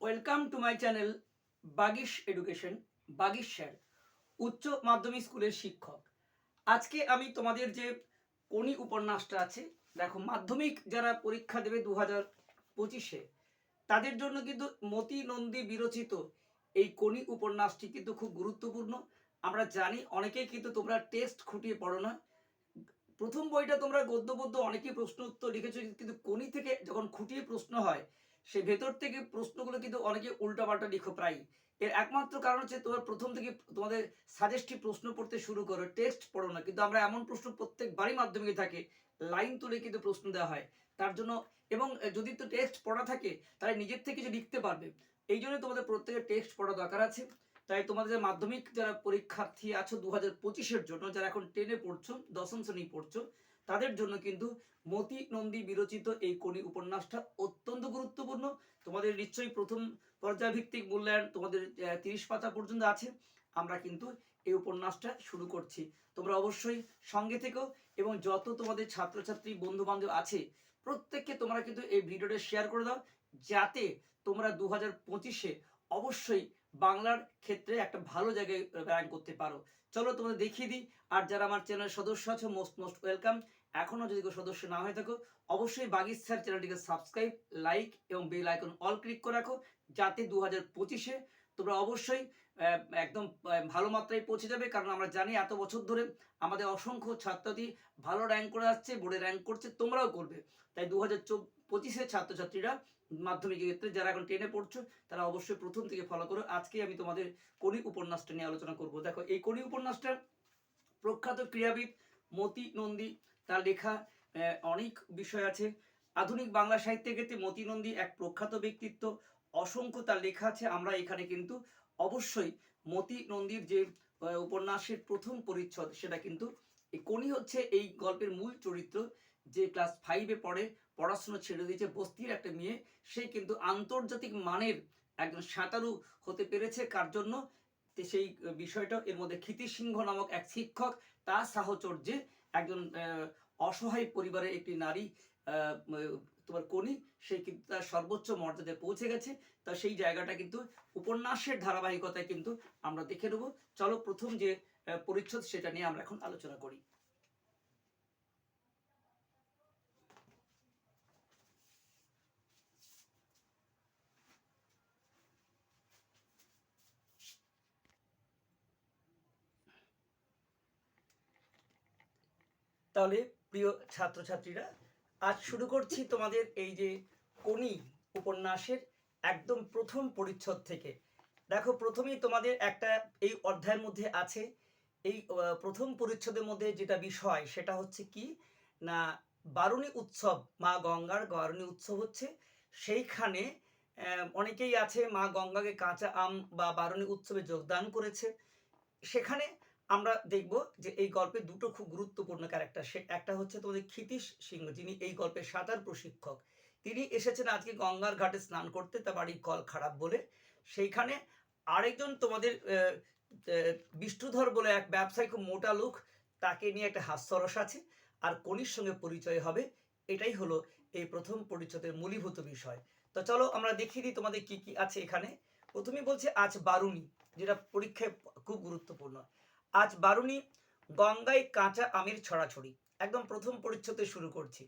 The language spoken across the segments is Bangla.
Welcome to my channel Bagish education, Bagish sir, উচ্চ মাধ্যমিক স্কুলের শিক্ষক। আজকে আমি তোমাদের যে কোনি উপন্যাসটা আছে, দেখো, মাধ্যমিক যারা পরীক্ষা দেবে দু হাজার পঁচিশে, তাদের জন্য কিন্তু মতি নন্দী বিরচিত এই কোনি উপন্যাসটি কিন্তু খুব গুরুত্বপূর্ণ। আমরা জানি, অনেকেই কিন্তু তোমরা টেস্ট খুঁটিয়ে পড়ো না। প্রথম বইটা তোমরা গদ্য পদ্য অনেকেই প্রশ্ন উত্তর লিখেছো, কিন্তু কোনি থেকে যখন খুঁটিয়ে প্রশ্ন হয় সে ভেতর থেকে প্রশ্নগুলো কিন্তু অনেকে উল্টাপাল্টা লিখো প্রায় এর একমাত্র কারণ হচ্ছে তোমার প্রথম থেকে তোমাদের সাজেস্টিভ প্রশ্ন পড়তে শুরু করো টেক্সট পড়ো না। কিন্তু আমরা এমন প্রশ্ন প্রত্যেকবারই মাধ্যমিকে থাকে লাইন তুলে কিন্তু প্রশ্ন দেওয়া হয়। তার জন্য এবং যদি তো টেক্সট পড়া থাকে, তাহলে নিজের থেকে কিছু লিখতে পারবে, এই জন্য তোমাদের প্রত্যেকের টেক্সট পড়া দরকার আছে। তাই তোমাদের মাধ্যমিক, যারা পরীক্ষার্থী আছো দু হাজার পঁচিশের জন্য, যারা এখন টেনে পড়ছো, দশম শ্রেণি পড়ছো তাদের জন্য কিন্তু মতি নন্দী বিরচিত এই কোনি উপন্যাসটা অত্যন্ত গুরুত্বপূর্ণ। তোমাদের নিশ্চয়ই প্রথম পর্যায়ভিত্তিক মূল্যায়ন তোমাদের তিরিশ পাতা পর্যন্ত আছে। আমরা কিন্তু এই উপন্যাসটা শুরু করছি। তোমরা অবশ্যই সঙ্গে থেকো এবং যত তোমাদের ছাত্রছাত্রী বন্ধু বান্ধব আছে, প্রত্যেককে তোমরা কিন্তু এই ভিডিওটা শেয়ার করে দাও, যাতে তোমরা দু হাজার পঁচিশে অবশ্যই বাংলার ক্ষেত্রে একটা ভালো জায়গায় র্যাঙ্ক করতে পারো। চলো তোমাদের দেখিয়ে দিই, আর যারা আমার চ্যানেলের সদস্য আছো মোস্ট মোস্ট ওয়েলকাম এখনও যদি কেউ সদস্য না হয়ে থাকো, অবশ্যই বাগিস স্যার চ্যানেলটিকে সাবস্ক্রাইব, লাইক এবং বেল আইকন অল ক্লিক করে রাখো, যাতে দু হাজার পঁচিশে তোমরা অবশ্যই একদম ভালো মাত্রায় পৌঁছে যাবে। কারণ আমরা জানি এত বছর ধরে আমাদের অসংখ্য ছাত্রছাত্রী ভালো র্যাঙ্ক করে আসছে, বোর্ডে র্যাঙ্ক করছে, তোমরাও করবে। তাই দু হাজার পঁচিশের ছাত্রছাত্রীরা মাধ্যমিকের ক্ষেত্রে যারা এখন টেনে পড়ছো, তারা অবশ্যই প্রথম থেকে ফলো করো। আজকে আমি তোমাদের কণি উপন্যাসটা নিয়ে আলোচনা করব। দেখো, এই কণি উপন্যাসটা প্রখ্যাত ক্রীড়াবিদ মতি নন্দী তার লেখা অনেক বিষয় আছে। আধুনিক বাংলা সাহিত্যের ক্ষেত্রে মতি নন্দী এক প্রখ্যাত ব্যক্তিত্ব। অসংখ্য তার লেখা আছে। আমরা এখানে কিন্তু অবশ্যই মতি নন্দীর যে উপন্যাসের প্রথম পরিচ্ছদ, সেটা কিন্তু কোনি হচ্ছে এই গল্পের মূল চরিত্র যে ক্লাস ফাইভে পড়ে, পড়াশোনা ছেড়ে দিয়েছে, বস্তির একটা মেয়ে, সে কিন্তু আন্তর্জাতিক মানের একজন সাঁতারু হতে পেরেছে। কার জন্য? সেই বিষয়টা, এর মধ্যে ক্ষিতি সিংহ নামক এক শিক্ষক, তার সাহচর্যে একজন অসহায় পরিবারের একটি নারী তোমার কোনি সে কিন্তু তার সর্বোচ্চ মর্যাদায় পৌঁছে গেছে। তা সেই জায়গাটা কিন্তু উপন্যাসের ধারাবাহিকতায় কিন্তু আমরা দেখে নেব। চলো প্রথম যে পরিচ্ছদ সেটা নিয়ে আমরা এখন আলোচনা করি। তাহলে প্রিয় ছাত্রছাত্রীরা, আজ শুরু করছি তোমাদের এই যে কোনি উপন্যাসের একদম প্রথম পরিচ্ছদ থেকে। দেখো, প্রথমেই তোমাদের একটা এই অধ্যায়ের মধ্যে আছে, এই প্রথম পরিচ্ছদের মধ্যে যেটা বিষয় সেটা হচ্ছে কি, না, বারুণী উৎসব, মা গঙ্গার বারুণী উৎসব হচ্ছে, সেইখানে অনেকেই আছে মা গঙ্গাকে কাঁচা আম বা বারুণী উৎসবে যোগদান করেছে। সেখানে আমরা দেখব যে এই গল্পে দুটো খুব গুরুত্বপূর্ণ ক্যারেক্টার সে একটা হচ্ছে তোমাদের ক্ষিতীশ সিংহ, যিনি এই গল্পের সাঁতার প্রশিক্ষক। তিনি এসেছেন আজকে গঙ্গার ঘাটে স্নান করতে, তার বাড়ির কল খারাপ বলে। সেইখানে আরেকজন তোমাদের বিষ্ণুধর বলে এক ব্যবসায়ী খুব মোটা লোক, তাকে নিয়ে একটা হাস্যরস আছে, আর কনির সঙ্গে পরিচয় হবে। এটাই হলো এই প্রথম পরিচয়ের মূলীভূত বিষয়। তো চলো আমরা দেখিয়ে দিই তোমাদের কি কি আছে এখানে। প্রথমে বলছে আজ বারুণী, যেটা পরীক্ষায় খুব গুরুত্বপূর্ণ। আজ বারুণী গঙ্গায় কাঁচা আমের ছড়াছড়ি। একদম প্রথম পরিচ্ছদে শুরু করছি।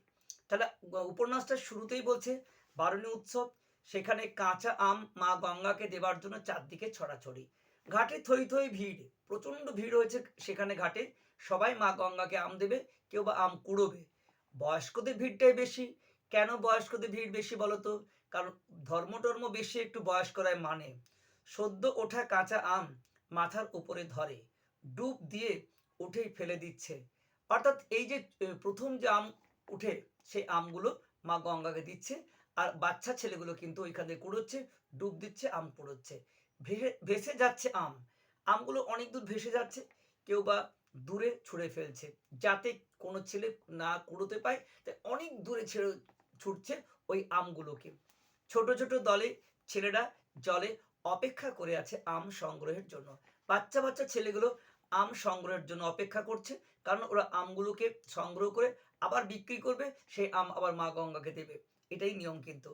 তাহলে উপন্যাসটা শুরুতেই বলছে, বারুণী উৎসব, সেখানে কাঁচা আম মা গঙ্গাকে দেবার জন্য চারদিকে ছড়াছড়ি। ঘাটে থই থই ভিড়, প্রচণ্ড ভিড় হয়েছে সেখানে ঘাটে। সবাই মা গঙ্গাকে আম দেবে, কেউ বা আম কুড়োবে। বয়স্কদের ভিড়টাই বেশি। কেন বয়স্কদের ভিড় বেশি বলো তো কারণ ধর্ম টর্ম বেশি একটু বয়স্করাই মানে। সদ্য ওঠা কাঁচা আম মাথার উপরে ধরে। ডুব দিয়ে উঠেই ফেলে দিচ্ছে। অর্থাৎ এই যে প্রথম যে আম উঠে, সেই আমগুলো মা গঙ্গাকে দিচ্ছে আর বাচ্চা ছেলেগুলো কিন্তু ওইখান কুড়োচ্ছে, ডুব দিচ্ছে, আম কুড়োচ্ছে ভেসে ভেসে যাচ্ছে আম। আমগুলো অনেক দূর ভেসে যাচ্ছে, কেউ বা দূরে ছুঁড়ে ফেলছে। যাতে কোনো ছেলে না কুড়োতে পায়, তাই অনেক দূরে ছেড়ে ছুটছে ওই আমগুলোকে। ছোট ছোট দলে ছেলেরা জলে অপেক্ষা করে আছে আম সংগ্রহের জন্য। বাচ্চা বাচ্চা ছেলেগুলো আম সংগ্রহের জন্য অপেক্ষা করছে। কারণ ওরা আমগুলোকে সংগ্রহ করে আবার বিক্রি করবে, সেই আম আবার মা গঙ্গাকে দেবে। এটাই নিয়ম কিন্তু।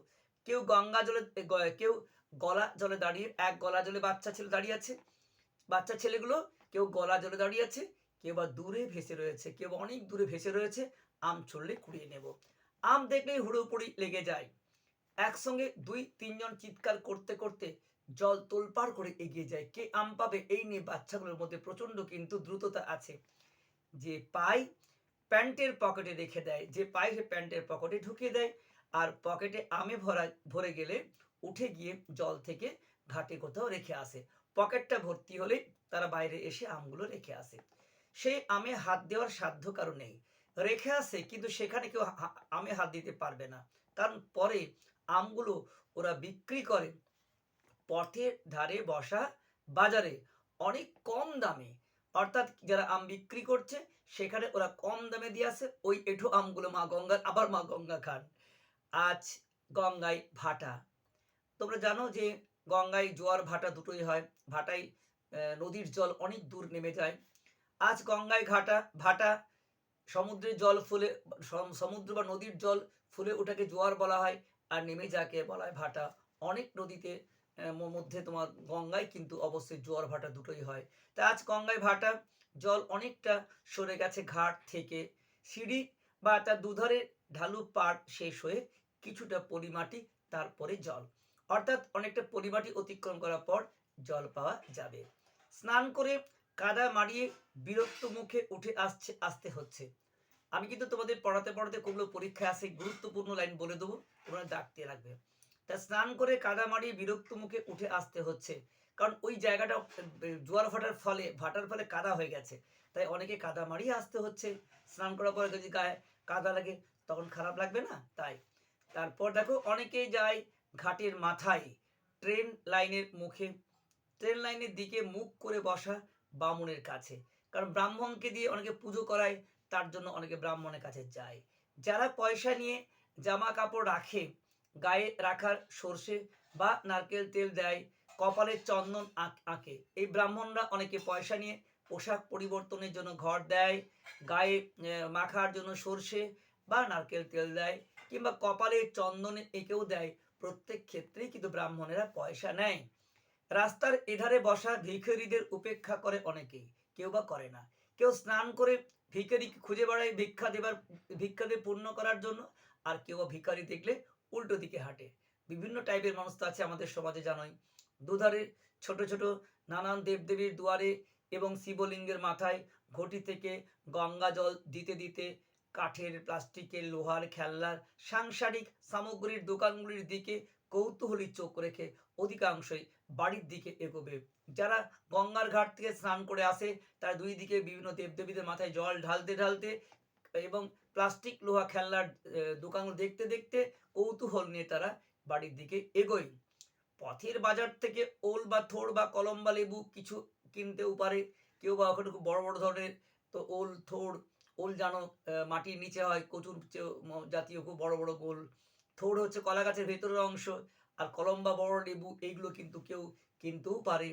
কেউ গঙ্গা জলে কেউ গলা জলে দাঁড়িয়ে, এক গলা জলে বাচ্চা ছেলে দাঁড়িয়ে আছে। বাচ্চা ছেলেগুলো, কেউ গলা জলে দাঁড়িয়ে আছে, কেউ বা দূরে ভেসে রয়েছে, কেউ অনেক দূরে ভেসে রয়েছে, আম ছড়লে কুড়িয়ে নেব। আম দেখলেই হুড়োপুড়ি লেগে যায়। একসঙ্গে দুই, তিনজন চিৎকার করতে করতে জল তোলপাড় করে এগিয়ে যায়। কে আম পাবে এই নিয়ে বাচ্চাগুলোর মধ্যে প্রচণ্ড কিন্তু দ্রুততা আছে। যে পাই প্যান্টের পকেটে রেখে দেয়। যে পাই সে প্যান্টের পকেটে ঢুকিয়ে দেয়। আর পকেটে আমে ভরা, ভরে গেলে উঠে গিয়ে জল থেকে ঘাটে কোথাও রেখে আসে। পকেটটা ভর্তি হলে তারা বাইরে এসে আমগুলো রেখে আসে। সেই আমে হাত দেওয়ার সাধ্য কারও নেই। রেখে আসে, কিন্তু সেখানে কেউ আমে হাত দিতে পারবে না। কারণ পরে আমগুলো ওরা বিক্রি করে। পথের ধারে বসা বাজারে অনেক কম দামে। অর্থাৎ যারা আম বিক্রি করছে, সেখানে ওরা কম দামে দিয়ে আসে। ওই এঠো আমগুলো মা গঙ্গার, আবার মা গঙ্গা খান আজ গঙ্গায় ভাটা। তোমরা জানো যে গঙ্গায় জোয়ার ভাটা দুটোই হয়। ভাটায় নদীর জল অনেক দূর নেমে যায়। আজ গঙ্গায় ঘাটা, ভাটা, সমুদ্রের জল ফুলে, সম- সমুদ্র বা নদীর জল ফুলে ওটাকে জোয়ার বলা হয়। আর নেমে যাকে বলা হয় ভাটা। অনেক নদীতে মধ্যে তোমার গঙ্গায় কিন্তু অবশ্যই জোয়ার ভাটা দুটোই হয়। তা আজ গঙ্গায় ভাটা, জল অনেকটা সরে গেছে ঘাট থেকে। সিঁড়ি বা তার দুধারে ঢালু পাড় শেষ হয়ে কিছুটা পলিমাটি, তারপরে জল। অর্থাৎ অনেকটা পলিমাটি অতিক্রম করার পর জল পাওয়া যাবে। স্নান করে কাদা মারিয়ে বিরক্ত মুখে উঠে আসছে, আসতে হচ্ছে। আমি কিন্তু তোমাদের পড়াতে পড়াতে কোনগুলো পরীক্ষায় আসে, গুরুত্বপূর্ণ লাইন বলে দেবো, তোমরা ডাকতে রাখবে। তা স্নান করে কাদা মারিয়ে বিরক্ত মুখে উঠে আসতে হচ্ছে। কারণ ওই জায়গাটা জোয়ার ভাটার ফলে ভাটার ফলে কাদা হয়ে গেছে। তাই অনেকে কাদা মারিয়ে আসতে হচ্ছে। স্নান করার পরে যদি গায়ে কাদা লাগে, তখন খারাপ লাগবে না? তাই। তারপর দেখো, অনেকেই যায় ঘাটের মাথায় ট্রেন লাইনের মুখে। ট্রেন লাইনের দিকে মুখ করে বসা বামুনের কাছে। কারণ ব্রাহ্মণকে দিয়ে অনেকে পুজো করায়, তার জন্য অনেকে ব্রাহ্মণের কাছে যায়। যারা পয়সা নিয়ে জামা কাপড় রাখে গায়ে রাখার সর্ষে বা নারকেল তেল দেয়, কপালে চন্দন আঁকে এই ব্রাহ্মণরা অনেকে পয়সা নিয়ে পোশাক পরিবর্তনের জন্য ঘর দেয়, গায়ে মাখার জন্য সর্ষে বা নারকেল তেল দেয় কিংবা কপালে চন্দনে এঁকেও দেয়। প্রত্যেক ক্ষেত্রেই কিন্তু ব্রাহ্মণেরা পয়সা নেয়। রাস্তার এধারে বসা ভিখারিদের উপেক্ষা করে অনেকেই, কেউ বা করে না। কেউ স্নান করে ভিখারি খুঁজে বেড়ায় ভিক্ষা দেবার, ভিক্ষা দিয়ে পূর্ণ করার জন্য, আর কেউ ভিখারি দেখলে উল্টো দিকে হাঁটে। বিভিন্ন টাইপের মানুষ তো আছে আমাদের সমাজে জানোই। দুধারে ছোট ছোট নানান দেবদেবীর দুয়ারে এবং শিবলিঙ্গের মাথায় ঘটি থেকে গঙ্গা জল দিতে দিতে কাঠের, প্লাস্টিকের, লোহার, খেলনার, সাংসারিক সামগ্রীর দোকানগুলির দিকে কৌতূহলী চোখ রেখে অধিকাংশই বাড়ির দিকে এগোবে। যারা গঙ্গার ঘাট থেকে স্নান করে আসে, তারা দুই দিকে বিভিন্ন দেবদেবীদের মাথায় জল ঢালতে ঢালতে এবং প্লাস্টিক লোহা খেলনার দোকানগুলো দেখতে দেখতে কৌতূহল নিয়ে তারা বাড়ির দিকে এগোয়। পথের বাজার থেকে ওল বা থোড় বা কলম বা লেবু কিছু কিনতেও পারে। কেউ বা ওখানে খুব বড় বড় ধরনের তো ওল থোড় ওল আহ, মাটির নিচে হয় কচুর জাতীয় খুব বড় বড় গোল। থোড় হচ্ছে কলা গাছের ভেতরের অংশ আর কলম বা বড় লেবু এইগুলো কিন্তু কেউ কিনতেও পারে।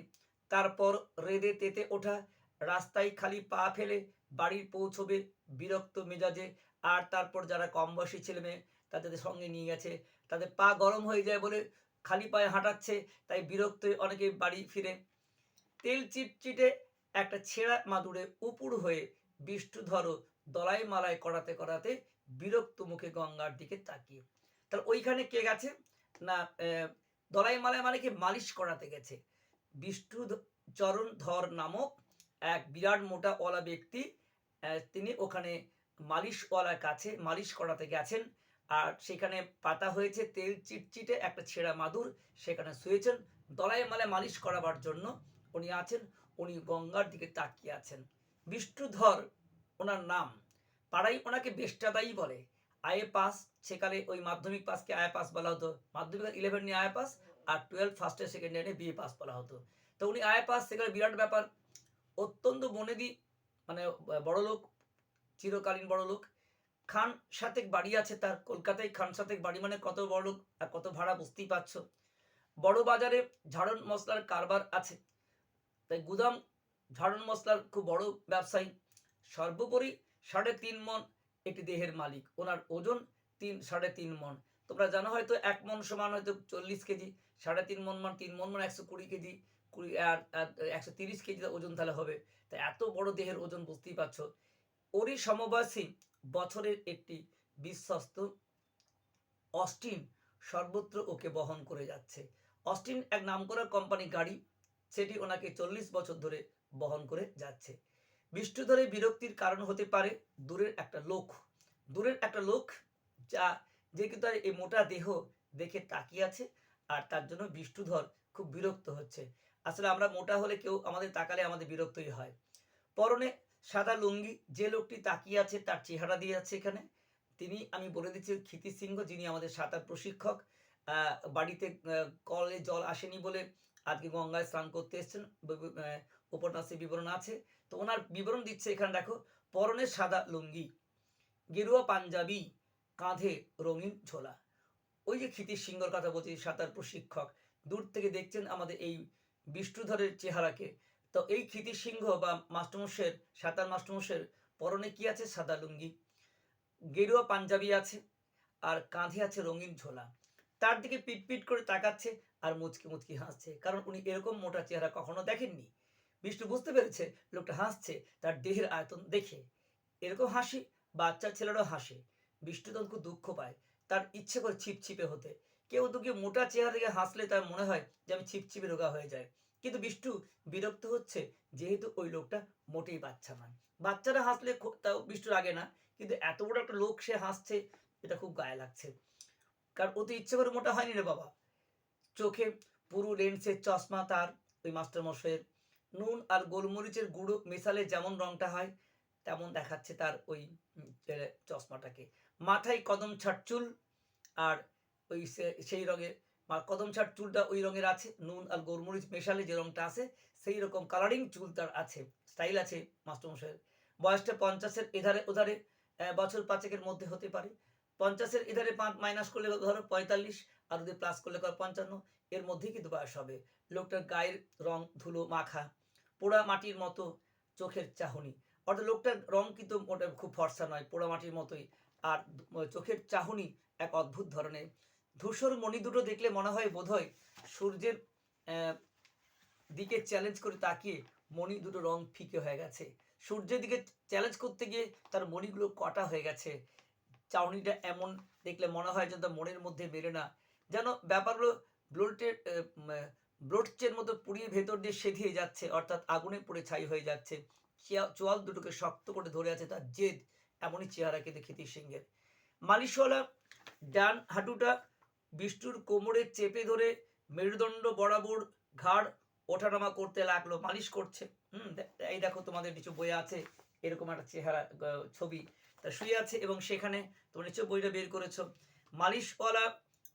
তারপর রেদে তেতে ওঠা রাস্তায় খালি পা ফেলে বাড়ি পৌঁছবে বিরক্ত মেজাজে, আর তারপর যারা কম বয়সী ছেলে মেয়ে, তাদের সঙ্গে নিয়ে গেছে। তাদের পা গরম হয়ে যায় বলে খালি পায়ে হাঁটাচ্ছে, তাই বিরক্ত অনেকে বাড়ি ফিরে। তেল চিটচিটে একটা ছেঁড়া মাদুরে উপুর হয়ে বিষ্টু ধরো দলাই মালায় করাতে করাতে বিরক্ত মুখে গঙ্গার দিকে তাকিয়ে। তাহলে ওইখানে কে গেছে? না দলাই মালায় মানে কি মালিশ করাতে গেছে। বিষ্ণু চরণ ধর নামক এক বিরাট মোটা ওলা ব্যক্তি তিনি ওখানে মালিশওয়ালার কাছে, মালিশ করাতে গেছেন। আর সেখানে পাতা হয়েছে, তেল চিটচিটে একটা ছেঁড়া মাদুর, সেখানে শুয়েছেন। দলাই মালায় মালিশ করাবার জন্য উনি আছেন, উনি গঙ্গার দিকে তাকিয়ে আছেন। বিষ্ণুধর ওনার নাম, পাড়াই ওনাকে বেষ্টাদাই বলে। আয়ে পাস, সেকালে ওই মাধ্যমিক পাসকে আয়ে পাস বলা হতো। মাধ্যমিক ইলেভেন নিয়ে আয়ে পাস, আর টুয়েলভ ফার্স্ট ইয়ার সেকেন্ড ইয়ারে বিএ পাস বলা হতো। তো উনি আয়ে পাস সেখানে বিরাট ব্যাপার। অত্যন্ত মানে বড় লোক, চিরকালীন বড় লোক। খান সাতেক বাড়ি আছে তার কলকাতায়। খান সাতেক বাড়ি মানে কত বড় লোক আর কত ভাড়া বুঝতেই পারছ। বড় বাজারে ঝাড়ন মশলার কারবার আছে। তাই গুদাম, ঝাড়ন মশলার খুব বড় ব্যবসায়ী। সর্বোপরি সাড়ে তিন মন একটি দেহের মালিক। ওনার ওজন তিন, সাড়ে তিন মন তোমরা জানো হয়তো এক মন সমান হয়তো চল্লিশ কেজি। সাড়ে তিন মন মান তিন মন মান একশো কুড়ি কেজি। কুড়ি আর একশো তিরিশ কেজি ওজন তাহলে হবে। তা এত বড় দেহের ওজন বুঝতেই পারছ। ওরই সমবয়সী বছরের একটি বিশ্বস্ত অস্টিন সর্বত্র ওকে বহন করে যাচ্ছে। অস্টিন এক কোম্পানি গাড়ি, সেটি ওনাকে চল্লিশ বছর ধরে বহন করে যাচ্ছে। বিরক্তির কারণ হতে পারে দূরের একটা লোক। দূরের একটা লোক যা, যে কিন্তু এই মোটা দেহ দেখে তাকিয়ে আছে, আর তার জন্য বিষ্ণুধর খুব বিরক্ত হচ্ছে। আসলে আমরা মোটা হলে কেউ আমাদের তাকালে আমাদের বিরক্তই হয়। পরনে সাদা লুঙ্গি, যে লোকটি তাকিয়ে আছে তার চেহারা দিয়ে আছে এখানে। তিনি, আমি বলে দিচ্ছি ক্ষিতি সিংহ, যিনি আমাদের সাঁতার প্রশিক্ষক বাড়িতে কলে জল আসেনি বলে আজকে গঙ্গায় স্নান করতে এসেছেন। উপন্যাসে বিবরণ আছে। তো ওনার বিবরণ দিচ্ছে এখানে, দেখো, পরনে সাদা লুঙ্গি, গেরুয়া পাঞ্জাবি, কাঁধে রঙিন ঝোলা। ওই যে ক্ষিতির সিংহর কথা বলছি, সাঁতার প্রশিক্ষক। দূর থেকে দেখছেন আমাদের এই বিষ্ণুধরের চেহারাকে। তো এই ক্ষিতির সিংহ বা মাস্টারমশের সাঁতার মাস্টারমশের পরনে কি আছে? সাদা লুঙ্গি। গেরুয়া পাঞ্জাবি আছে আর কাঁধে আছে রঙিন ঝোলা। তার দিকে পিটপিট করে তাকাচ্ছে আর মুচকি মুচকি হাসছে। কারণ উনি এরকম মোটা চেহারা কখনো দেখেননি। বিষ্ণু বুঝতে পেরেছে লোকটা হাসছে, তার দেহের আয়তন দেখে। এরকম হাসি বাচ্চা ছেলেরাও হাসে। বিষ্ণু তখন খুব দুঃখ পায়। তার ইচ্ছে করে ছিপছিপে হতে। কেউ তো কেউ মোটা চেহারা থেকে হাসলে তার মনে হয় যে আমি ছিপছিপে রোগা হয়ে যায় কিন্তু বিষ্ণু বিরক্ত হচ্ছে যেহেতু ওই লোকটা মোটেই বাচ্চা নয়। বাচ্চারা হাসলে তাও বিষ্ণুর আগে না, কিন্তু এত বড় একটা লোক সে হাসছে, এটা খুব গায়ে লাগছে। কারণ ও তো ইচ্ছে করে মোটা হয়নি রে বাবা। চোখে পুরো লেন্সের চশমা তার, ওই মাস্টার মশাইয়ের। নুন আর গোলমরিচের গুঁড়ো মেশালে যেমন রংটা হয়, তেমন দেখাচ্ছে তার ওই চশমাটাকে। মাথায় কদম ছাটচুল আর ওই সেই রঙের, বা কদম ছাট চুলটা ওই রঙের আছে, নুন আর গোলমরিচ মেশালে যে রঙটা আছে, সেই রকম কালারিং চুল তার আছে স্টাইল আছে মাস্টারমশাইয়ের বয়সটা পঞ্চাশের এধারে ওধারে বছর পাঁচেকের মধ্যে হতে পারে। পঞ্চাশের এধারে পাঁচ মাইনাস করলে ধরো? পঁয়তাল্লিশ, আর যদি প্লাস করলে ধরো পঞ্চান্ন। এর মধ্যেই কিন্তু বয়স হবে। লোকটার গায়ের রং ধুলো মাখা, পোড়া মাটির মতো চোখের চাহনি। অর্থাৎ লোকটার রং কিন্তু মোটা খুব ফর্সা নয়, পোড়া মাটির মতোই। আর চোখের চাহনি এক অদ্ভুত ধরনের। ধূসর মণি দুটো দেখলে মনে হয় বোধহয় সূর্যের দিকে চ্যালেঞ্জ করে তাকিয়ে মণি দুটো রং ফিকে হয়ে গেছে। সূর্যের দিকে চ্যালেঞ্জ করতে গিয়ে তার মণিগুলো কটা হয়ে গেছে। চাউনিটা এমন দেখলে মনে হয় যেন মনের মধ্যে মেলে না। যেন ব্যাপারগুলো ব্লোটের ব্লোটচের মতো পুড়িয়ে ভেতর দিয়ে সেধিয়ে যাচ্ছে, অর্থাৎ আগুনে পুড়ে ছাই হয়ে যাচ্ছে। চেয়া- চোয়াল দুটোকে শক্ত করে ধরে আছে তার জেদ, এমনই চেহারা কিন্তু খ্যাতি সিংহের। মালিশওয়ালা ডান হাঁটুটা বিষ্ণুর কোমরে চেপে ধরে মেরুদণ্ড বরাবর ঘাড় ওঠানামা করতে লাগল, মালিশ করছে। হুম এই দেখো তোমাদের কিছু বই আছে, এরকম একটা চেহারা ছবি। তা শুয়ে আছে এবং সেখানে তোমরা নিশ্চয় বইটা বের করেছ। মালিশওয়ালা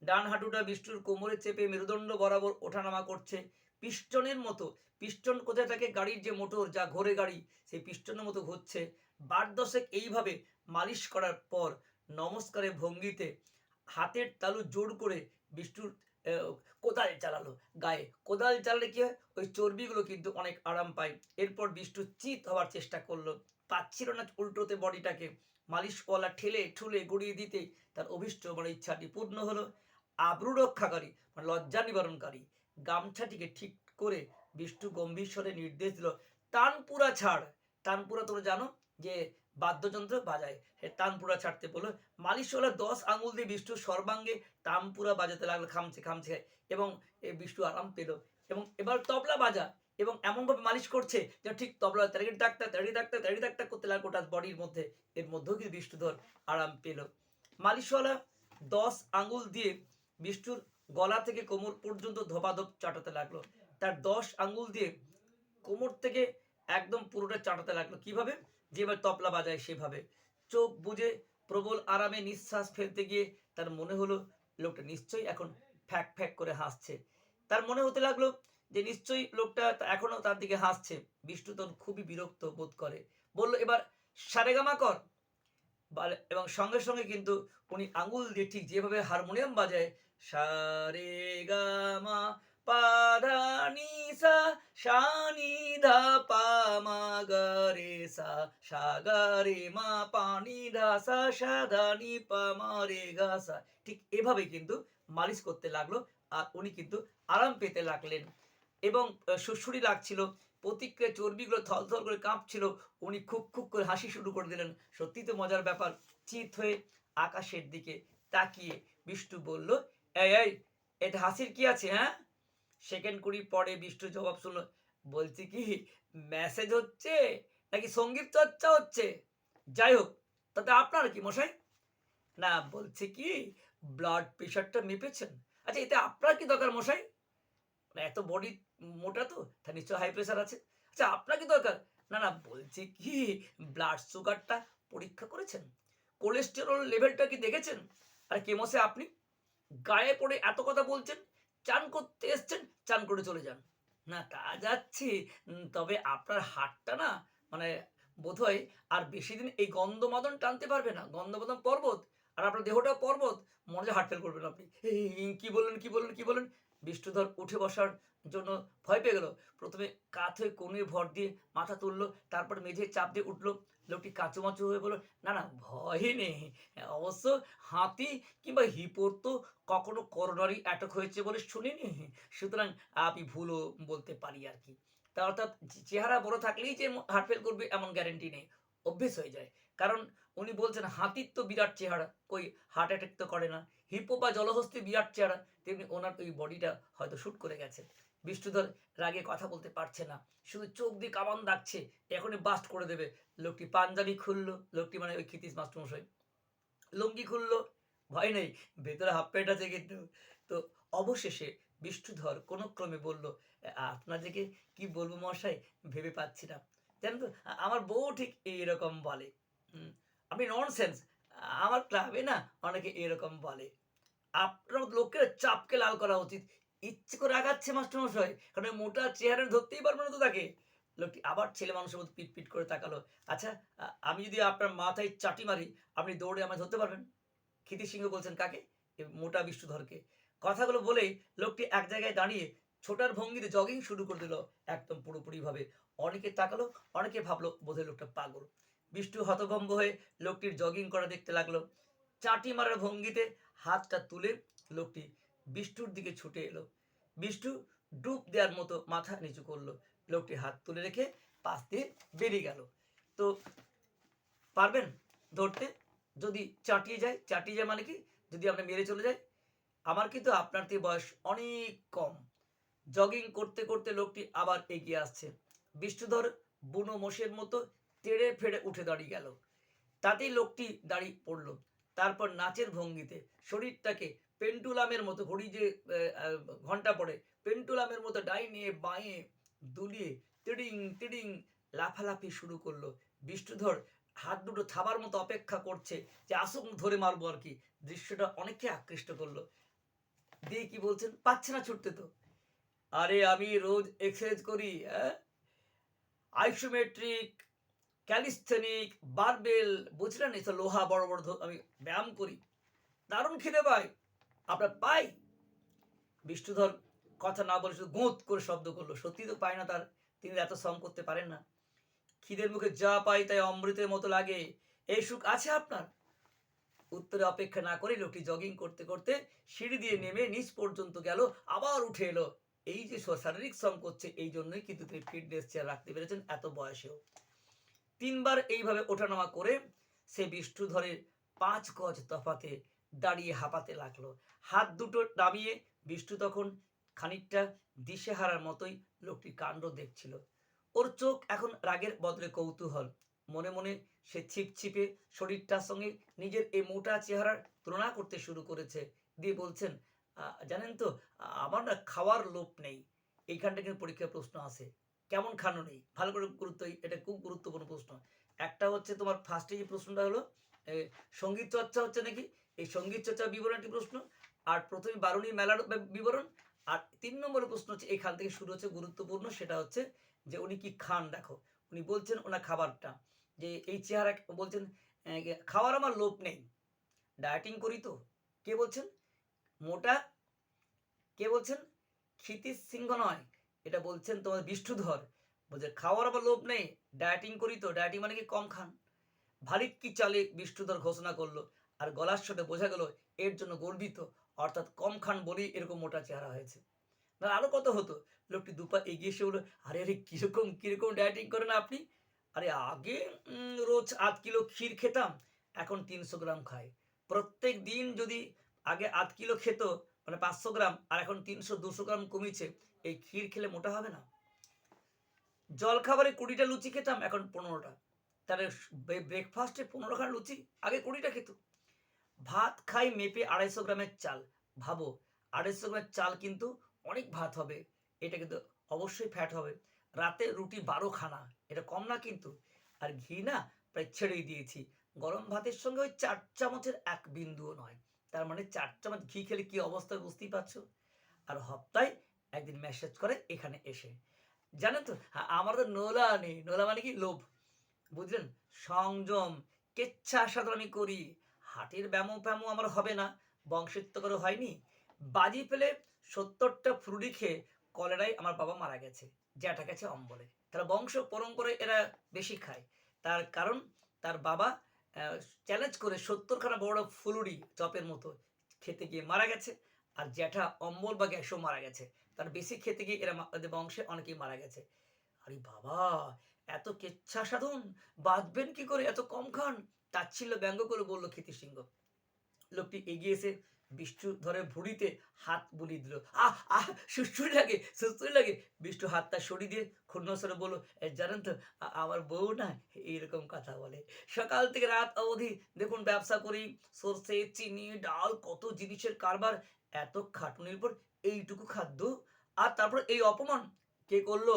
ডান হাঁটুটা বিষ্ণুর কোমরে চেপে মেরুদণ্ড বরাবর ওঠানামা করছে। পিস্টনের মতো পিস্টন কোথায় থাকে? গাড়ির যে মোটর, যা ঘোরে গাড়ি, সেই পিস্টনের মতো ঘুরছে। বার দশেক এইভাবে মালিশ করার পর নমস্কারের ভঙ্গিতে হাতের তালু জোর করে বিষ্ণুর কোদাল চালালো। গায়ে কোদাল চালালে কি হয়? ওই চর্বিগুলো কিন্তু অনেক আরাম পায়। এরপর বিষ্ণু চিত হওয়ার চেষ্টা করল। পাচ্ছিল না উল্টোতে বডিটাকে। মালিশওয়ালা ঠেলে ঠুলে গড়িয়ে দিতে তার অভিষ্ট মানে ইচ্ছাটি পূর্ণ হলো। আব্রু রক্ষাকারী মানে লজ্জা নিবারণকারী। গামছাটিকে ঠিক করে বিষ্ণু গম্ভীর স্বরে নির্দেশ দিল, তানপুরা ছাড়। তানপুরা তোমরা জানো যে বাদ্যযন্ত্র বাজায়। সে তানপুরা ছাড়তে বলল মালিশওয়ালা দশ আঙুল দিয়ে বিষ্ণু সর্বাঙ্গে তানপুরা বাজাতে লাগল, খামছে খামছে, এবং এ বিষ্ণু আরাম পেল। এবং এবার তবলা বাজা, এবং এমনভাবে মালিশ করছে যে ঠিক তবলা তেড়ি ডাক্তার তেড়ি ডাক্তার তেড়ি ডাক্তার করতে লাগল গোটা বডির মধ্যে। এর মধ্যেও কিন্তু বিষ্ণুধর আরাম পেল। মালিশওয়ালা দশ আঙুল দিয়ে বিষ্ণুর গলা থেকে কোমর পর্যন্ত ধোপাধোপ চাটাতে লাগল। তার দশ আঙুল দিয়ে কোমর থেকে একদম পুরোটা চাটাতে লাগল। কীভাবে? যেভাবে তবলা বাজায়, সেভাবে। চোখ বুজে প্রবল আরামে নিঃশ্বাস ফেলতে গিয়ে তার মনে হলো, লোকটা নিশ্চয়ই এখন ফ্যাক ফ্যাক করে হাসছে। তার মনে হতে লাগল যে নিশ্চয়ই লোকটা তা- এখনও তার দিকে হাসছে। বিষ্ণু তখন খুবই বিরক্ত বোধ করে। বলল, এবার সারেগামা কর। এবং সঙ্গে সঙ্গে কিন্তু উনি আঙুল দিয়ে ঠিক যেভাবে হারমোনিয়াম বাজায় সারে গামা ধা, পা, মা সা সা মা, পা, নি, ধা, সা সা পা, মা, রে, গা, সা। ঠিক এভাবে কিন্তু মালিশ করতে লাগল আর উনি কিন্তু আরাম পেতে লাগলেন এবং সুড়সুড়ি লাগছিল, প্রতিক্রিয়া চর্বিগুলো থলথল করে কাঁপছিল, উনি খুব খুব করে হাসি শুরু করে দিলেন। সত্যি তো মজার ব্যাপার, চিত হয়ে আকাশের দিকে তাকিয়ে বিষ্ণু বলল এই, এটা হাসির কি আছে হ্যাঁ? সেকেন্ড কুড়ি পরে বিষ্ণু জবাব শুনলো, বলছি কি মেসেজ হচ্ছে নাকি সংগীত চর্চা হচ্ছে? যাই হোক, তাতে আপনার কি মশাই? না, বলছে কি ব্লাড প্রেশারটা মেপেছেন? আচ্ছা এতে আপনার কি দরকার মশাই? না এত বডি মোটা তো, তা নিশ্চয় হাই প্রেশার আছে। আচ্ছা আপনার কি দরকার? না না, বলছি কি ব্লাড সুগারটা পরীক্ষা করেছেন? কোলেস্টেরল লেভেলটা কি দেখেছেন? আর কেমসে আপনি? গায়ে পড়ে এত কথা বলছেন? চান করতে এসছেন, চান করে চলে যান। না, তা যাচ্ছি। তবে আপনার হাটটা না মানে বোধহয় আর বেশি দিন এই গন্ধমাদন টানতে পারবে না। গন্ধমাদন পর্বত আর আপনার দেহটা পর্বত। মনে হাটফেল করবেন আপনি। কি বললেন কি বললেন কি বললেন? বিষ্ণুধর উঠে বসার জন্য ভয় পেয়ে গেল। প্রথমে হয়ে কোণে ভর দিয়ে মাথা তুললো, তারপর মেঝে চাপ দিয়ে উঠল। লোকটি কাঁচুমাচু হয়ে বলল, না না, ভয় নেই। অবশ্য হাতি কিংবা হিপোর তো কখনো করোনারি অ্যাটাক হয়েছে বলে শুনিনি। সুতরাং আমি ভুলও বলতে পারি আর কি। তা অর্থাৎ চেহারা বড় থাকলেই যে হার্ট করবে এমন গ্যারেন্টি নেই। অভ্যেস হয়ে যায়। কারণ উনি বলছেন, হাতির তো বিরাট চেহারা, কই হার্ট অ্যাটাক তো করে না। হিপো বা জলহস্তি বিরাট চেহারা, তেমনি ওনার ওই বডিটা হয়তো শ্যুট করে গেছে। বিষ্ণুধর রাগে কথা বলতে পারছে না। শুধু চোখ দিয়ে কামান ডাকছে, এখনই বাস্ট করে দেবে। লোকটি পাঞ্জাবি খুললো, লোকটি মানে ওই খিতিস মাস্টারমশাই। লুঙ্গি খুললো, ভয় নেই, ভেতরে হাফ প্যান্ট আছে কিন্তু। তো অবশেষে বিষ্ণুধর কোনো ক্রমে বলল আপনাদেরকে কি বলব মশাই ভেবে পাচ্ছি না। জানেন তো আমার বউ ঠিক এইরকম বলে। আপনি ননসেন্স আমার ক্লাবে না অনেকে এরকম বলে। আপনার লোকের চাপকে লাল করা উচিত। ইচ্ছে করে আগাচ্ছে মাস্টারমশাই। কারণ মোটা চেহারা ধরতেই পারবে না তো তাকে। লোকটি আবার ছেলে মানুষের মতো পিট পিট করে তাকালো। আচ্ছা আমি যদি আপনার মাথায় চাটি মারি, আপনি দৌড়ে আমায় ধরতে পারবেন? ক্ষিতি সিংহ বলছেন, কাকে? মোটা বিষ্ণুধরকে। কথাগুলো বলেই লোকটি এক জায়গায় দাঁড়িয়ে ছোটার ভঙ্গিতে জগিং শুরু করে দিল, একদম পুরোপুরিভাবে। অনেকে তাকালো, অনেকে ভাবলো, বোধহয় লোকটা পাগল। বিষ্ণু হতভম্ব হয়ে লোকটির জগিং করা দেখতে লাগল। চাটি মারার ভঙ্গিতে হাতটা তুলে লোকটি বিষ্টুর দিকে ছুটে এলো। বিষ্টু ডুব দেওয়ার মতো মাথা নিচু করল। লোকটি হাত তুলে রেখে পাশ দিয়ে বেরিয়ে গেল। তো পারবেন ধরতে? যদি চাটিয়ে যায় চাটিয়ে যায় মানে কি? যদি আমরা মেরে চলে যাই? আমার কিন্তু আপনার থেকে বয়স অনেক কম। জগিং করতে করতে লোকটি আবার এগিয়ে আসছে। বিষ্ণুধর বুনো মোষের মতো তেড়ে ফেড়ে উঠে দাঁড়িয়ে গেল। তাতেই লোকটি দাঁড়িয়ে পড়ল। তারপর নাচের ভঙ্গিতে শরীরটাকে পেন্টুলামের মতো ঘড়ি যে ঘণ্টা পড়ে পেন্টুলামের মতো ডাইনে বাঁয়ে দুলিয়ে তিডিং তিডিং লাফালাফি শুরু করল। বিষ্ণুধর হাত দুটো থাবার মতো অপেক্ষা করছে যে আসুক ধরে মারবো আর কি। দৃশ্যটা অনেককে আকৃষ্ট করল। দিয়ে কি বলছেন? পাচ্ছে না ছুটতে তো। আরে আমি রোজ এক্সারসাইজ করি হ্যাঁ আইসোমেট্রিক ক্যালিস্থেনিক, বারবেল, বুঝলেন? এসব লোহা, বড় বড় আমি ব্যায়াম করি। দারুণ খিদে পাই আপনার পাই? বিষ্ণুধর কথা না বলে শুধু গোঁত করে শব্দ করল। সত্যি তো পায় না তার। তিনি এত শ্রম করতে পারেন না। খিদের মুখে যা পাই তাই অমৃতের মতো লাগে। এই সুখ আছে আপনার? উত্তরে অপেক্ষা না করে লোকটি জগিং করতে করতে সিঁড়ি দিয়ে নেমে নিচ পর্যন্ত গেল, আবার উঠে এলো। এই যে শারীরিক শ্রম করছে, এই জন্যই কিন্তু তিনি ফিটনেস চেয়ার রাখতে পেরেছেন এত বয়সেও। তিনবার এইভাবে ওঠানামা করে সে বিষ্ণুধরের পাঁচ গজ তফাতে দাঁড়িয়ে হাঁপাতে লাগল। হাত দুটো নামিয়ে বিষ্ণু তখন খানিকটা দিশেহারার মতোই লোকটির কাণ্ড দেখছিল। ওর চোখ এখন রাগের বদলে কৌতূহল। মনে মনে সে ছিপছিপে শরীরটার সঙ্গে নিজের এই মোটা চেহারার তুলনা করতে শুরু করেছে। দিয়ে বলছেন "আহ, জানেন তো আমার না খাওয়ার লোভ নেই। এইখানটা কিন্তু পরীক্ষার প্রশ্ন আছে। কেমন খানো নেই। ভালো করে গুরুত্ব, এটা খুব গুরুত্বপূর্ণ প্রশ্ন। একটা হচ্ছে তোমার ফার্স্টে যে প্রশ্নটা হলো সংগীত চর্চা হচ্ছে নাকি? এই সংগীত চর্চা বিবরণ একটি প্রশ্ন। আর প্রথমে বারুণী মেলার বিবরণ। আর তিন নম্বরের প্রশ্ন হচ্ছে, এখান থেকে শুরু হচ্ছে গুরুত্বপূর্ণ, সেটা হচ্ছে যে উনি কি খান? দেখো, উনি বলছেন ওনার খাবারটা। যে এই চেহারা, বলছেন খাওয়ার আমার লোভ নেই। ডায়েটিং করি তো। কে বলছেন? মোটা, কে বলছেন? ক্ষিতিশ সিংহ নয়। এটা বলছেন তোমার বিষ্ণুধর। বলছে, খাওয়ার আবার লোভ নেই? ডায়েটিং করি তো ডায়েটিং মানে কি? কম খান। ভারিক কি চালে বিষ্ণুধর ঘোষণা করল? আর গলার সাথে বোঝা গেল, এর জন্য গর্বিত। অর্থাৎ কম খান বলেই এরকম মোটা চেহারা হয়েছে। না, আরও কত হতো? লোকটি দুপা এগিয়ে এসে বলল, আরে আরে, কীরকম কীরকম ডায়েটিং করেন আপনি? আরে, আগে রোজ আধ কিলো ক্ষীর খেতাম, এখন তিনশো গ্রাম খাই। প্রত্যেক দিন যদি আগে আধ কিলো খেত মানে পাঁচশো গ্রাম, আর এখন তিনশো, দুশো গ্রাম কমিয়েছে এই ক্ষীর খেলে মোটা হবে না? জল খাবারে কুড়িটা লুচি খেতাম, এখন পনেরোটা। তাহলে ব্রেকফাস্টে পনেরো খান লুচি, আগে কুড়িটা খেত। ভাত খাই মেপে আড়াইশো গ্রামের চাল। ভাবো, আড়াইশো গ্রামের চাল কিন্তু অনেক ভাত হবে, এটা কিন্তু অবশ্যই ফ্যাট হবে। রাতে রুটি বারো খানা এটা কম না কিন্তু। আর ঘি না প্রায় ছেড়েই দিয়েছি। গরম ভাতের সঙ্গে ওই চার চামচের এক বিন্দুও নয়। তার মানে চার চামচ ঘি খেলে কি অবস্থা বুঝতেই পারছ? আর হপ্তায় একদিন মেসেজ করে এখানে এসে। জানেন তো হ্যাঁ, আমার তো নোলা নেই। নোলা মানে কি? লোভ। বুঝলেন? সংযম। কেচ্ছা সাধন আমি করি। হাটের ব্যামো ফ্যামো আমার হবে না। বংশিত্ব করে হয়নি। বাজি পেলে সত্তরটা ফ্রুটি খেয়ে কলেরায় আমার বাবা মারা গেছে। জ্যাঠা গেছে অম্বলে। তারা বংশ পরম্পরায় এরা বেশি খায়। তার কারণ তার বাবা চ্যালেঞ্জ করে সত্তরখানা বড় ফুলুরি চপের মতো খেতে গিয়ে মারা গেছে। আর জ্যাঠা অম্বল বা গ্যাসও মারা গেছে। তার বেশি খেতে গিয়ে এরা এদের বংশে অনেকেই মারা গেছে। আরে বাবা এত কেচ্ছা সাধন! বাঁচবেন কি করে? এত কম খান তাচ্ছিল্য ব্যঙ্গ করে বলল ক্ষিতি সিংহ। লোকটি এগিয়ে এসে বিষ্ণু ধরে ভুড়িতে হাত বুলিয়ে দিল। আহ আহ সুস্থই লাগে সুস্থই লাগে। বিষ্ণু হাতটা সরিয়ে দিয়ে ক্ষুণ্ণস্বরে বলল "এ, জানেন তো আমার বউ না এইরকম কথা বলে। সকাল থেকে রাত অবধি দেখুন ব্যবসা করি সর্ষে চিনি ডাল কত জিনিসের কারবার। এত খাটুনির পর এইটুকু খাদ্য আর তারপর এই অপমান কে করল?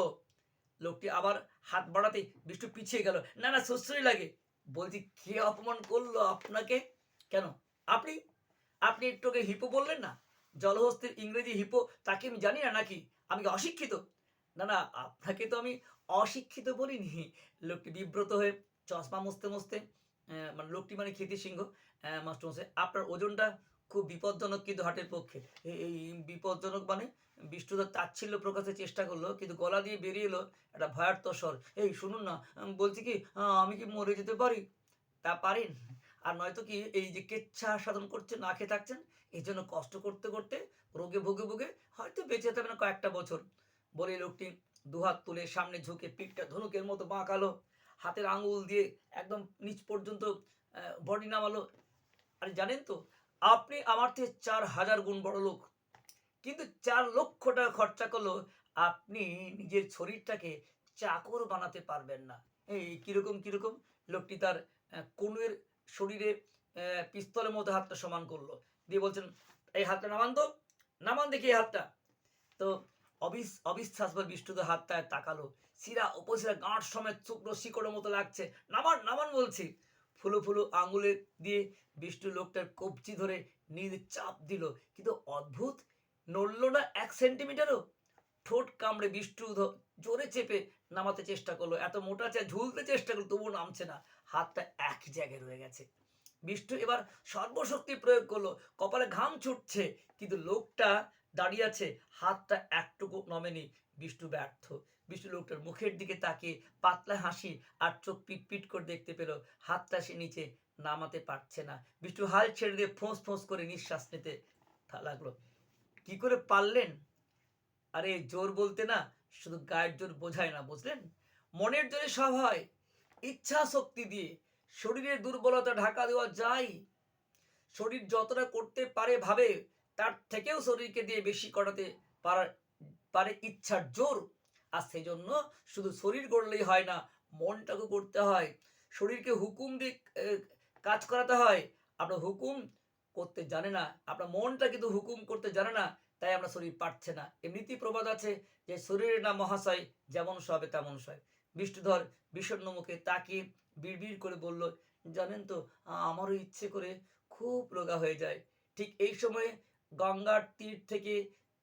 লোকটি আবার হাত বাড়াতে বিষ্ণু পিছিয়ে গেল। না না সুস্থই লাগে। বলছি, কে অপমান করল আপনাকে? কেন? আপনি? আপনি একটু আগে হিপো বললেন না? জলহস্তের ইংরেজি হিপো, তাকে আমি জানি না নাকি? আমি অশিক্ষিত? না না, আপনাকে তো আমি অশিক্ষিত বলিনি। লোকটি বিব্রত হয়ে চশমা মুছতে মুছতে মানে লোকটি মানে ক্ষিতি সিংহ মাস্টারমশাই, আপনার ওজনটা খুব বিপজ্জনক কিন্তু হাটের পক্ষে। এই- বিপজ্জনক মানে বিষ্ণুদত্ত তাচ্ছিল্য প্রকাশের চেষ্টা করল, কিন্তু গলা দিয়ে বেরিয়ে এলো একটা ভয়ার্থ স্বর। এই, শুনুন না বলছি কি আমি কি মরে যেতে পারি? তা পারেন। আর নয়তো কি এই যে কেচ্ছা সাধন করছেন না খেয়ে থাকছেন এই জন্য কষ্ট করতে করতে রোগে ভোগে ভোগে হয়তো বেঁচে হবে না কয়েকটা বছর। বলে লোকটি দুহাত তুলে সামনে ঝুঁকে পিঠটা ধনুকের মতো বাঁকালো। হাতের আঙুল দিয়ে একদম নিচ পর্যন্ত বডি নামালো। আর জানেন তো আপনি আমার থেকে চার হাজার গুণ বড় লোক। কিন্তু চার লক্ষ টাকা খরচা করল আপনি নিজের শরীরটাকে চাকর বানাতে পারবেন না। এই কীরকম কীরকম? লোকটি তার কনুয়ের শরীরে পিস্তলের মতো হাতটা সমান করল। দিয়ে বলছেন, এই হাতটা নামান তো, নামান দেখি এই হাতটা। তো অবিস অবিশ্বাসবার বিষ্ণুদের হাতটা তাকালো। শিরা, উপশিরা, গাঁট সমেত শুকনো শিকড়ের মতো লাগছে। নামান নামান বলছি। ফুলো ফুলু আঙুলে দিয়ে বিষ্ণু লোকটার কবজি ধরে নিজে চাপ দিল। কিন্তু অদ্ভুত, নড়লো না এক সেন্টিমিটারও। ঠোঁট কামড়ে বিষ্ণু জোরে চেপে নামাতে চেষ্টা করল। এত মোটা চেয়ে ঝুলতে চেষ্টা করল, তবুও নামছে না। হাতটা এক জায়গায় রয়ে গেছে। বিষ্ণু এবার সর্বশক্তি প্রয়োগ করল। কপালে ঘাম ছুটছে, কিন্তু লোকটা দাঁড়িয়ে আছে। হাতটা একটুকু নমেনি। বিষ্ণু ব্যর্থ। বিষ্ণু লোকটার মুখের দিকে তাকিয়ে পাতলা হাসি আর চোখ পিট পিট করে দেখতে পেল, হাতটা সে নিচে নামাতে পারছে না। বিষ্ণু হাল ছেড়ে দিয়ে ফোঁস ফোঁস করে নিঃশ্বাস নিতে লাগল। কি করে পারলেন? আরে জোর বলতে না, শুধু গায়ের জোর বোঝায় না, বুঝলেন? মনের জোরে সব হয়। ইচ্ছা শক্তি দিয়ে শরীরের দুর্বলতা ঢাকা দেওয়া যায়। শরীর যতটা করতে পারে ভাবে, তার থেকেও শরীরকে দিয়ে বেশি করাতে পারার পারে ইচ্ছার জোর। আর সেই জন্য শুধু শরীর গড়লেই হয় না, মনটাকে করতে হয়। শরীরকে হুকুম দিয়ে কাজ করাতে হয়। আপনার হুকুম করতে জানে না আপনার মনটা কিন্তু হুকুম করতে জানে না, তাই আপনার শরীর পারছে না। এমনিতেই প্রবাদ আছে যে, শরীরের না মহাশয়, যেমন সবে তেমন সয়। বিষ্ণুধর বিষণ্ণ মুখে তাকিয়ে বিড়বিড় করে বলল, জানেন তো, আমারও ইচ্ছে করে খুব রোগা হয়ে যায়। ঠিক এই সময়ে গঙ্গার তীর থেকে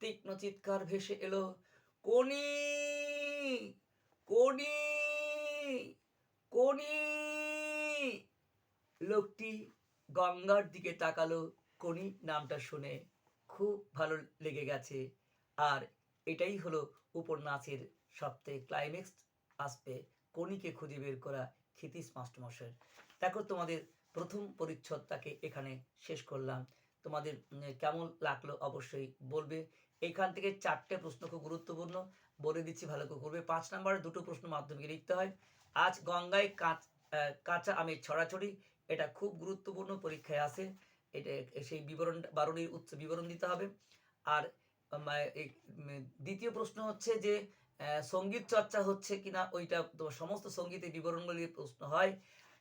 তীক্ষ্ণ চিৎকার ভেসে এলো। কোনি কোনি কোনি লোকটি গঙ্গার দিকে তাকালো। কোনি নামটা শুনে খুব ভালো লেগে গেছে। আর এটাই হলো উপন্যাসের সবথেকে ক্লাইম্যাক্স আসবে কণিকে খুঁজে বের করা ক্ষিতিশ মাস্টারমশাইয়ের দেখো তোমাদের প্রথম পরিচ্ছদটাকে এখানে শেষ করলাম। তোমাদের কেমন লাগল অবশ্যই বলবে। এখান থেকে চারটে প্রশ্ন খুব গুরুত্বপূর্ণ। বলে দিচ্ছি, ভালো করে করবে। পাঁচ নাম্বারে দুটো প্রশ্ন মাধ্যমিকে লিখতে হয়। আজ গঙ্গায় কাঁচ কাঁচা আমের ছড়াছড়ি, এটা খুব গুরুত্বপূর্ণ, পরীক্ষায় আসে। এটা সেই বিবরণ বারণীর উচ্চ বিবরণ দিতে হবে। আর দ্বিতীয় প্রশ্ন হচ্ছে যে সংগীত চর্চা হচ্ছে কিনা ওইটা তোমার সমস্ত সঙ্গীতের বিবরণগুলি প্রশ্ন হয়।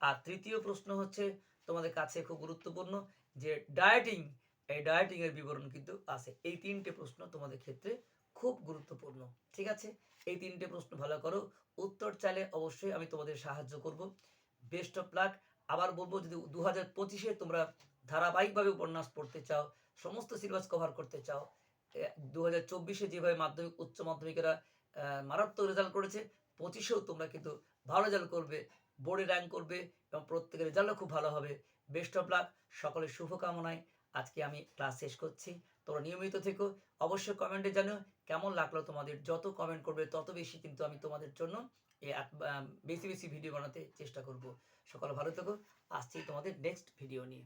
আর তৃতীয় প্রশ্ন হচ্ছে, তোমাদের কাছে খুব গুরুত্বপূর্ণ যে, ডায়েটিং এই ডায়েটিং এর বিবরণ কিন্তু আছে। এই তিনটে প্রশ্ন তোমাদের ক্ষেত্রে খুব গুরুত্বপূর্ণ, ঠিক আছে? এই তিনটে প্রশ্ন ভালো করো উত্তর চাইলে অবশ্যই আমি তোমাদের সাহায্য করব। বেস্ট অফ লাক আবার বলব, যদি দু হাজার পঁচিশে তোমরা ধারাবাহিকভাবে উপন্যাস পড়তে চাও, সমস্ত সিলেবাস কভার করতে চাও দু হাজার চব্বিশে যেভাবে মাধ্যমিক, উচ্চ মাধ্যমিকেরা মারাত্মক রেজাল্ট করেছে, পঁচিশেও তোমরা কিন্তু ভালো রেজাল্ট করবে, বোর্ডে র্যাঙ্ক করবে এবং প্রত্যেকের রেজাল্টও খুব ভালো হবে। বেস্ট অফ লাক সকলের শুভকামনায়। আজকে আমি ক্লাস শেষ করছি। তোমরা নিয়মিত থেকো। অবশ্যই কমেন্টে জানো কেমন লাগল তোমাদের। যত কমেন্ট করবে, তত বেশি কিন্তু আমি তোমাদের জন্য বেশি বেশি ভিডিও বানাতে চেষ্টা করব। সকল ভালো থেকো। আসছি তোমাদের নেক্সট ভিডিও নিয়ে।